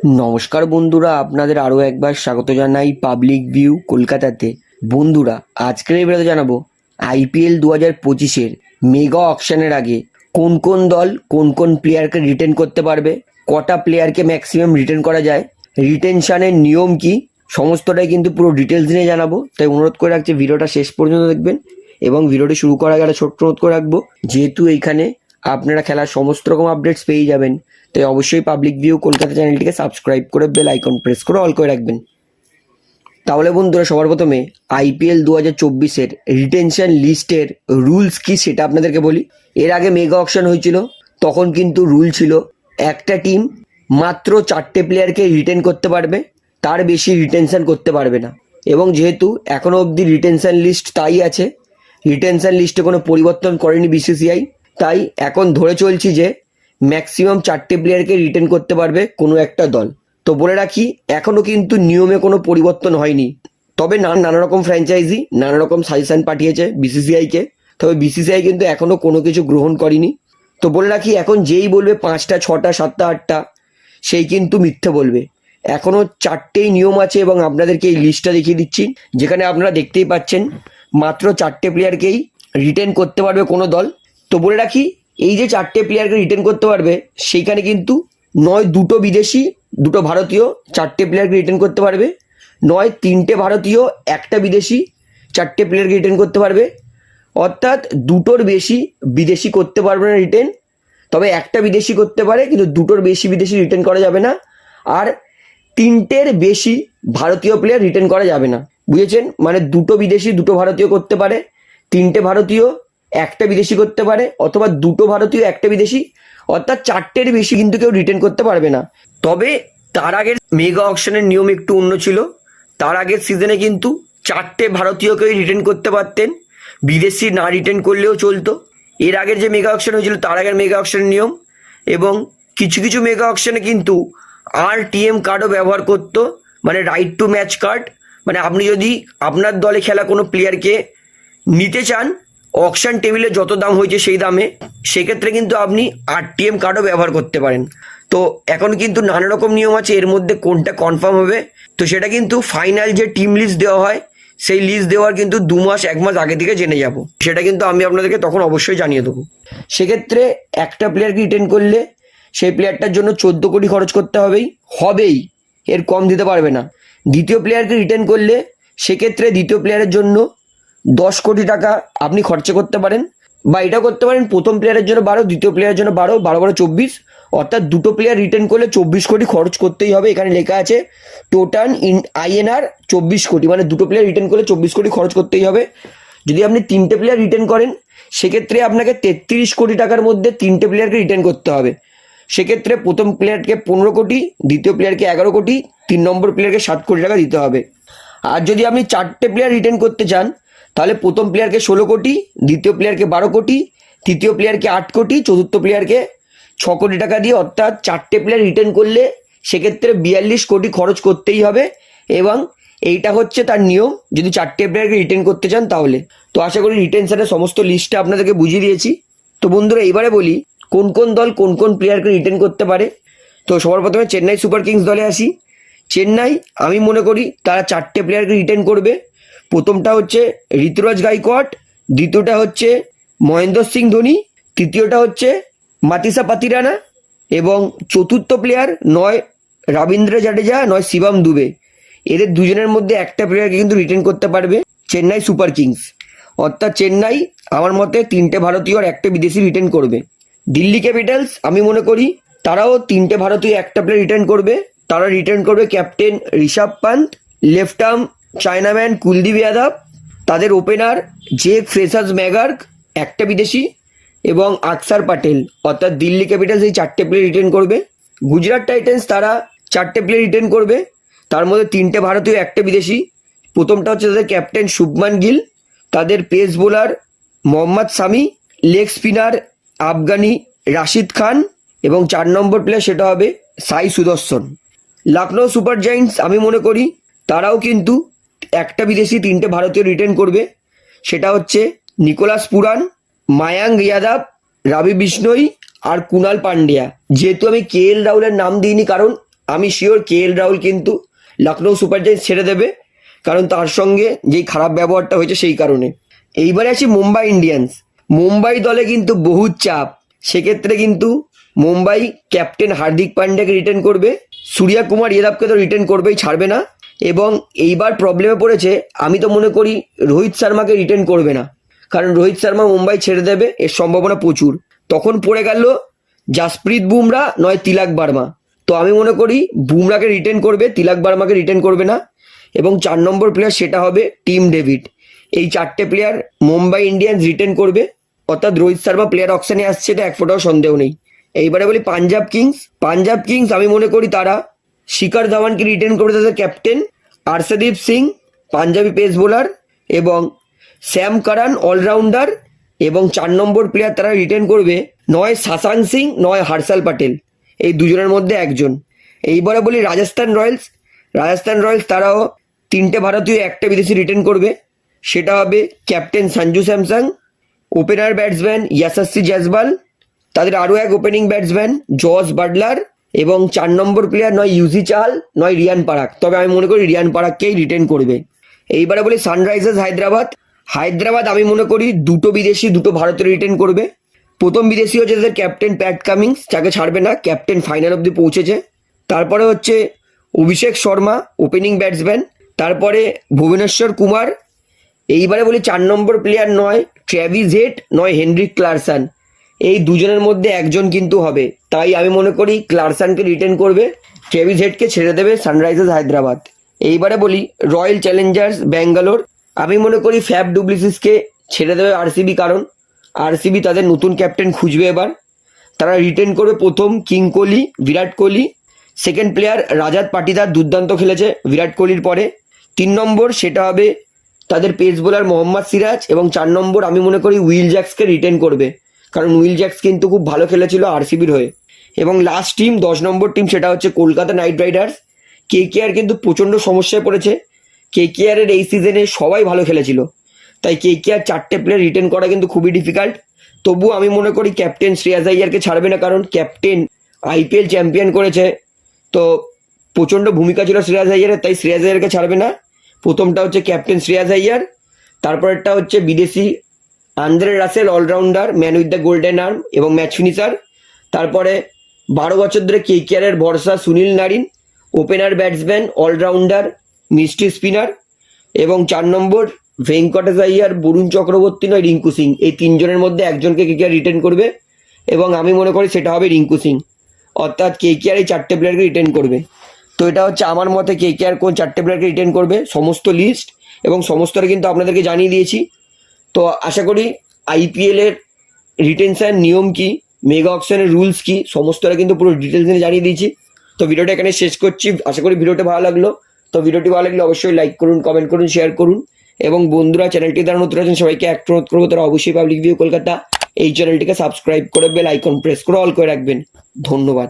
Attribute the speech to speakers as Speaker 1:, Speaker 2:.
Speaker 1: নমস্কার বন্ধুরা, আপনাদের আরও একবার স্বাগত জানাই পাবলিক ভিউ কলকাতাতে। বন্ধুরা, আজকের এই ভিডিওতে জানাব আইপিএল দু হাজার পঁচিশের মেগা অকশনের আগে কোন কোন দল কোন কোন প্লেয়ারকে রিটেন করতে পারবে, কটা প্লেয়ারকে ম্যাক্সিমাম রিটেন করা যায় রিটেনশনের নিয়ম কি, সমস্তটাই কিন্তু পুরো ডিটেলস নিয়ে জানাব। তাই অনুরোধ করে রাখছি ভিডিওটা শেষ পর্যন্ত দেখবেন এবং ভিডিওটি শুরু করার আগে একটা ছোট্ট অনুরোধ করে রাখব, যেহেতু এইখানে আপনারা খেলার সমস্ত রকম আপডেটস পেয়ে যাবেন তাই অবশ্যই পাবলিক ভিউ কলকাতা চ্যানেলটিকে সাবস্ক্রাইব করে বেল আইকন প্রেস করে অল করে রাখবেন। তাহলে বন্ধুরা, সবার প্রথমে আইপিএল দু হাজার চব্বিশের রিটেনশন লিস্টের রুলস কি সেটা আপনাদেরকে বলি। এর আগে মেগা অকশন হয়েছিল, তখন কিন্তু রুল ছিল একটা টিম মাত্র চারটে প্লেয়ারকে রিটেন করতে পারবে, তার বেশি রিটেনশন করতে পারবে না। এবং যেহেতু এখনও অবধি রিটেনশন লিস্ট তাই আছে রিটেনশন লিস্টে কোনো পরিবর্তন করেনি বিসিসিআই তাই এখন ধরে চলছি যে ম্যাক্সিমাম চারটে প্লেয়ারকে রিটেন করতে পারবে কোনো একটা দল। তো বলে রাখি এখনও কিন্তু নিয়মে কোনো পরিবর্তন হয়নি। তবে নানা রকম ফ্র্যাঞ্চাইজি নানা রকম সাজেশন পাঠিয়েছে বিসিসিআইকে তবে বিসিসিআই কিন্তু এখনও কোনো কিছু গ্রহণ করেনি। তো বলে রাখি, এখন যেই বলবে পাঁচটা, ছটা, সাতটা, আটটা, সেই কিন্তু মিথ্যে বলবে। এখনও চারটেই নিয়ম আছে এবং আপনাদেরকে এই লিস্টটা দেখিয়ে দিচ্ছি। যেখানে আপনারা দেখতেই পাচ্ছেন, মাত্র চারটে প্লেয়ারকেই রিটেন করতে পারবে কোনো দল। তো বলে রাখি এই যে চারটে প্লেয়ারকে রিটার্ন করতে পারবে, সেইখানে কিন্তু নয় দুটো বিদেশি, দুটো ভারতীয় চারটে প্লেয়ারকে রিটেন করতে পারবে। নয় তিনটে ভারতীয়, একটা বিদেশি চারটে প্লেয়ারকে রিটেন করতে পারবে। অর্থাৎ দুটোর বেশি বিদেশি করতে পারবে না রিটেন তবে একটা বিদেশি করতে পারে, কিন্তু দুটোর বেশি বিদেশি রিটার্ন করা যাবে না। আর তিনটের বেশি ভারতীয় প্লেয়ার রিটার্ন করা যাবে না। বুঝেছেন? মানে দুটো বিদেশি, দুটো ভারতীয় করতে পারে, তিনটে ভারতীয় একটা বিদেশি করতে পারে, অথবা দুটো ভারতীয়, একটা বিদেশি, অর্থাৎ চারটের বেশি কিন্তু কেউ রিটেন করতে পারবে না। তবে তার আগের মেগা অকশনের নিয়ম একটু অন্য ছিল। তার আগের সিজনে কিন্তু চারটে ভারতীয়কেই রিটেন করতে পারতেন। বিদেশি না রিটেন করলেও চলতো। এর আগের যে মেগা অকশন হয়েছিল, তার আগের মেগা অকশনের নিয়ম। এবং কিছু কিছু মেগা অকশনে কিন্তু আর টিএম কার্ডও ব্যবহার করতো মানে রাইট টু ম্যাচ কার্ড মানে আপনি যদি আপনার দলে খেলা কোনো প্লেয়ারকে নিতে চান অকশন টেবিলে যত দাম হয়েছে সেই দামে, সেক্ষেত্রে কিন্তু আপনি আরটিএম কার্ডও ব্যবহার করতে পারেন। তো এখন কিন্তু নানা রকম নিয়ম আছে, এর মধ্যে কোনটা কনফার্ম হবে, তো সেটা কিন্তু ফাইনাল যে টিম লিস্ট দেওয়া হয়, সেই লিস্ট দেওয়ার কিন্তু দু মাস, এক মাস আগে থেকে জেনে যাব। সেটা কিন্তু আমি আপনাদেরকে তখন অবশ্যই জানিয়ে দেবো। সেক্ষেত্রে একটা প্লেয়ারকে রিটেন করলে, সেই প্লেয়ারটার জন্য চোদ্দ কোটি খরচ করতে হবেই। হবেই, এর কম দিতে পারবে না। দ্বিতীয় প্লেয়ারকে রিটেন করলে, সেক্ষেত্রে দ্বিতীয় প্লেয়ারের জন্য দশ কোটি টাকা আপনি খরচা করতে পারেন বা এটা করতে পারেন প্রথম প্লেয়ারের জন্য বারো, দ্বিতীয় প্লেয়ারের জন্য বারো বারো বারো, চব্বিশ। অর্থাৎ দুটো প্লেয়ার রিটার্ন করলে চব্বিশ কোটি খরচ করতেই হবে। এখানে লেখা আছে টোটাল ইন আইএনআর চব্বিশ কোটি। মানে দুটো প্লেয়ার রিটার্ন করলে চব্বিশ কোটি খরচ করতেই হবে। যদি আপনি তিনটে প্লেয়ার রিটার্ন করেন, সেক্ষেত্রে আপনাকে তেত্রিশ কোটি টাকার মধ্যে তিনটে প্লেয়ারকে রিটার্ন করতে হবে। সেক্ষেত্রে প্রথম প্লেয়ারকে পনেরো কোটি, দ্বিতীয় প্লেয়ারকে এগারো কোটি, তিন নম্বর প্লেয়ারকে সাত কোটি টাকা দিতে হবে। আর যদি আপনি চারটে প্লেয়ার রিটার্ন করতে চান তাহলে প্রথম প্লেয়ারকে ষোলো কোটি, দ্বিতীয় প্লেয়ারকে বারো কোটি, তৃতীয় প্লেয়ারকে আট কোটি, চতুর্থ প্লেয়ারকে ছ কোটি টাকা দিয়ে অর্থাৎ চারটে প্লেয়ার রিটার্ন করলে সেক্ষেত্রে বিয়াল্লিশ কোটি খরচ করতেই হবে এবং এইটা হচ্ছে তার নিয়ম। যদি চারটে প্লেয়ারকে রিটার্ন করতে চান তাহলে। তো আশা করি রিটেনশনের সমস্ত লিস্টটা আপনাদেরকে বুঝিয়ে দিয়েছি। তো বন্ধুরা, এবারে বলি, কোন কোন দল কোন কোন প্লেয়ারকে রিটার্ন করতে পারে? তো সবার প্রথমে চেন্নাই সুপার কিংস দলে আসি। চেন্নাই, আমি মনে করি তারা চারটে প্লেয়ারকে রিটার্ন করবে। প্রথমটা হচ্ছে ঋতুরাজ গাইকোয়াড, দ্বিতীয়টা হচ্ছে মহেন্দ্র সিং ধোনি, তৃতীয়টা হচ্ছে মাতিসা পাতিরানা এবং চতুর্থ প্লেয়ার নয় রবীন্দ্র জাডেজা, নয় শিবম দুবে। এদের দুজনের মধ্যে একটা প্লেয়ারকে কিন্তু রিটার্ন করতে পারবে চেন্নাই সুপার কিংস। অর্থাৎ চেন্নাই আমার মতে তিনটে ভারতীয় আর একটা বিদেশি রিটার্ন করবে। দিল্লি ক্যাপিটালস আমি মনে করি তারাও তিনটে ভারতীয় একটা প্লেয়ার রিটার্ন করবে। তারা রিটার্ন করবে captain Rishabh Pant left arm chinaman Kuldeep Yadav তাদের ওপেনার জে ফ্রেসাস ম্যাগার্ক একটা বিদেশি, এবং আকসার পাটেল অর্থাৎ দিল্লি ক্যাপিটালস এই চারটে প্লেয়ার রিটার্ন করবে। গুজরাট টাইটান্স তারা চারটে প্লেয়ার রিটার্ন করবে। তার মধ্যে তিনটে ভারতীয়, একটা বিদেশি। প্রথমটা হচ্ছে তাদের ক্যাপ্টেন শুভমান গিল তাদের pace bowler Mohammad Shami leg spinner Afghani Rashid Khan এবং চার নম্বর প্লেয়ার সেটা হবে সাই সুদর্শন লখনৌ সুপার জায়েন্টস আমি মনে করি, তারাও কিন্তু একটা বিদেশি তিনটে ভারতীয় রিটার্ন করবে। সেটা হচ্ছে নিকোলাস পুরান মায়াঙ্ক যাদব রাবি বিষ্ণই আর কুনাল পান্ডিয়া। যেহেতু আমি কে এল রাহুলের নাম দিইনি, কারণ আমি শিওর কে এল রাহুল কিন্তু লখনৌ সুপার জায়ান্টস ছেড়ে দেবে, কারণ তার সঙ্গে যেই খারাপ ব্যবহারটা হয়েছে সেই কারণে। এইবারে আসি মুম্বাই ইন্ডিয়ান্স। মুম্বাই দলে কিন্তু বহু চাপ। সেক্ষেত্রে কিন্তু মুম্বাই ক্যাপ্টেন হার্দিক পান্ডেকে রিটার্ন করবে। সূর্যা কুমার ইয়াদবকে তো রিটার্ন করবেই, ছাড়বে না। এবং এইবার প্রবলেমে পড়েছে, আমি তো মনে করি রোহিত শর্মাকে রিটার্ন করবে না। কারণ রোহিত শর্মা মুম্বাই ছেড়ে দেবে, এর সম্ভাবনা প্রচুর। তখন পড়ে গেল জাসপ্রীত বুমরা, নয় তিলাক বার্মা। তো আমি মনে করি বুমরাকে রিটার্ন করবে, তিলাক বার্মাকে রিটার্ন করবে না। এবং চার নম্বর প্লেয়ার সেটা হবে টিম ডেভিড। এই চারটে প্লেয়ার মুম্বাই ইন্ডিয়ান্স রিটার্ন করবে। অর্থাৎ রোহিত শর্মা প্লেয়ার অপশানে আসছে এটা এক ফোটাও সন্দেহ নেই। এইবারে বলি পাঞ্জাব কিংস। পাঞ্জাব কিংস আমি মনে করি তারা শিখর ধাওয়ানকে রিটার্ন করবে তাদের captain Arshdeep Singh, Punjabi pace bowler এবং শ্যাম কারান অলরাউন্ডার এবং চার নম্বর প্লেয়ার তারা রিটার্ন করবে নয় শাসাং সিং, নয় হার্ষাল প্যাটেল এই দুজনের মধ্যে একজন। এইবারে বলি রাজস্থান রয়্যালস। রাজস্থান রয়্যালস তারাও তিনটে ভারতীয়, একটা বিদেশি রিটার্ন করবে। সেটা হবে captain Sanju Samson opener batsman Yashasvi Jaiswal তাদের আরও এক ওপেনিং ব্যাটসম্যান জস বাটলার এবং চার নম্বর প্লেয়ার নয় ইউজি চাল নয় রিয়ান পারাক। তবে আমি মনে করি রিয়ান পারাককেই রিটেন করবে। এইবারে বলি সানরাইজার্স হায়দ্রাবাদ। হায়দ্রাবাদ আমি মনে করি দুটো বিদেশি, দুটো ভারতীয় রিটেন করবে। প্রথম বিদেশি হচ্ছে তাদের ক্যাপ্টেন প্যাট কামিংস যাকে ছাড়বে না ক্যাপ্টেন ফাইনাল অবধি পৌঁছেছে। তারপরে হচ্ছে অভিষেক শর্মা ওপেনিং ব্যাটসম্যান তারপরে ভুবনেশ্বর কুমার। এইবারে বলি চার নম্বর প্লেয়ার নয় ট্র্যাভিস হেট নয় হেনরিক ক্লারসান এই দুজনের মধ্যে একজন কিন্তু হবে। তাই আমি মনে করি ক্লারসানকে রিটেন করবে ট্রেভিস হেডকে ছেড়ে দেবে সানরাইজার্স হায়দ্রাবাদ। এইবারে বলি রয়্যাল চ্যালেঞ্জার্স ব্যাঙ্গালোর। আমি মনে করি ফ্যাব ডুপ্লিসিসকে ছেড়ে দেবে আরসিবি, কারণ আরসিবি তাদের নতুন ক্যাপ্টেন খুঁজবে এবার। তারা রিটেন করবে প্রথম king Kohli, Virat Kohli. Second player Rajat Patidar দুর্দান্ত খেলেছে বিরাট কোহলির পরে। তিন নম্বর সেটা হবে তাদের পেস বোলার মোহাম্মদ সিরাজ এবং চার নম্বর আমি মনে করি উইল জ্যাক্সকে রিটেন করবে। কারণ উইল জ্যাক্স কিন্তু খুব ভালো খেলেছিল আরসিবির হয়ে। এবং লাস্ট টিম দশ নম্বর টিম সেটা হচ্ছে Kolkata knight riders. K K R কিন্তু প্রচণ্ড সমস্যায় পড়েছে। কে কে আরের এই সিজনে সবাই ভালো খেলেছিল। তাই কে কে আর চারটে প্লেয়ার রিটার্ন করা কিন্তু খুবই ডিফিকাল্ট তবু আমি মনে করি ক্যাপ্টেন শ্রেয়াস আইয়ারকে ছাড়বে না, কারণ ক্যাপ্টেন আইপিএল চ্যাম্পিয়ন করেছে। তো প্রচণ্ড ভূমিকা ছিল শ্রেয়াস আইয়ারের, তাই শ্রেয়াস আইয়ারকে ছাড়বে না। প্রথমটা হচ্ছে ক্যাপ্টেন শ্রেয়াস আইয়ার, তারপরেরটা হচ্ছে বিদেশি Andre Russell allrounder, man with the golden arm এবং ম্যাচ ফিনিশার। তারপরে বারো বছর ধরে কে কেকেআরের ভরসা Sunil Narine, opener batsman, allrounder, mystery spinner এবং চার নম্বর ভেঙ্কটেশ বরুণ চক্রবর্তী নয়, রিঙ্কু সিং। এই তিনজনের মধ্যে একজনকে কে কেকেআর রিটার্ন করবে এবং আমি মনে করি সেটা হবে রিঙ্কু সিং। অর্থাৎ কে কেকেআর এই চারটে প্লেয়ারকে রিটার্ন করবে। তো এটা হচ্ছে আমার মতে কেকেআর কোন চারটে প্লেয়ারকে রিটার্ন করবে, সমস্ত লিস্ট এবং সমস্তটা কিন্তু আপনাদেরকে জানিয়ে দিয়েছি। তো আশা করি আইপিএলের রিটেনশন নিয়ম কি মেগা অপশনের রুলস কি, সমস্তটা কিন্তু পুরো ডিটেলস নিয়ে জানিয়ে দিয়েছি। তো ভিডিওটা এখানে শেষ করছি। আশা করি ভিডিওটা ভালো লাগল। তো ভিডিওটি ভালো লাগলে অবশ্যই লাইক করুন কমেন্ট করুন শেয়ার করুন। এবং বন্ধুরা চ্যানেলটি দ্বারা নতুন আছেন, সবাইকে এক অনুরোধ করব, তারা অবশ্যই পাবলিক ভিউ কলকাতা এই চ্যানেলটিকে সাবস্ক্রাইব করে বেল আইকন প্রেস করে অল করে রাখবেন। ধন্যবাদ।